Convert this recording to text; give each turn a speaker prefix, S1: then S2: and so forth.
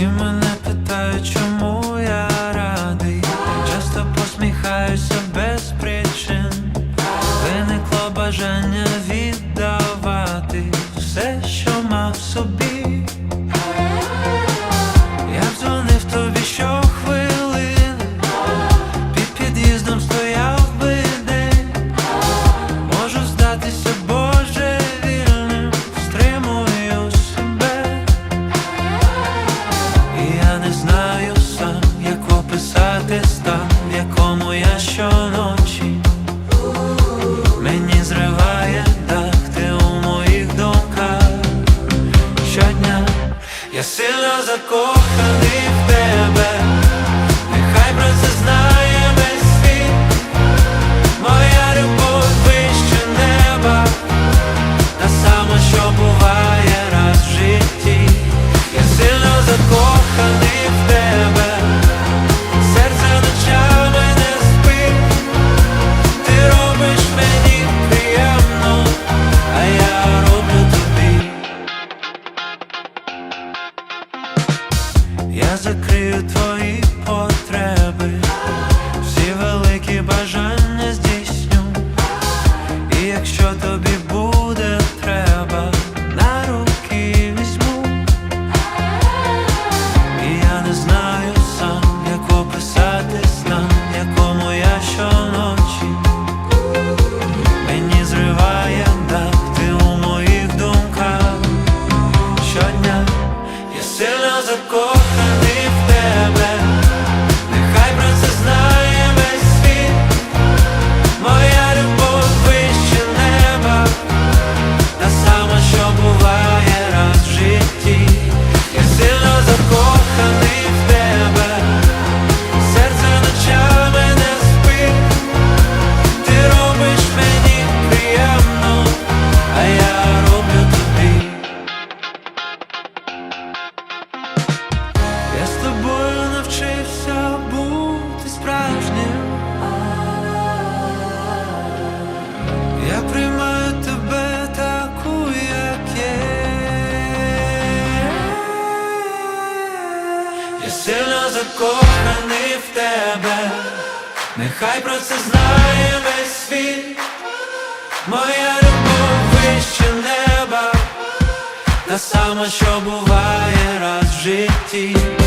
S1: Всі мене питають, чому я радий. Часто посміхаюся без причин. Виникло бажання віддавати все, що мав собі. the core di bu. Сильно закоханий в тебе, нехай про це знає весь світ, моя любов вище неба, та сама, що буває раз в житті.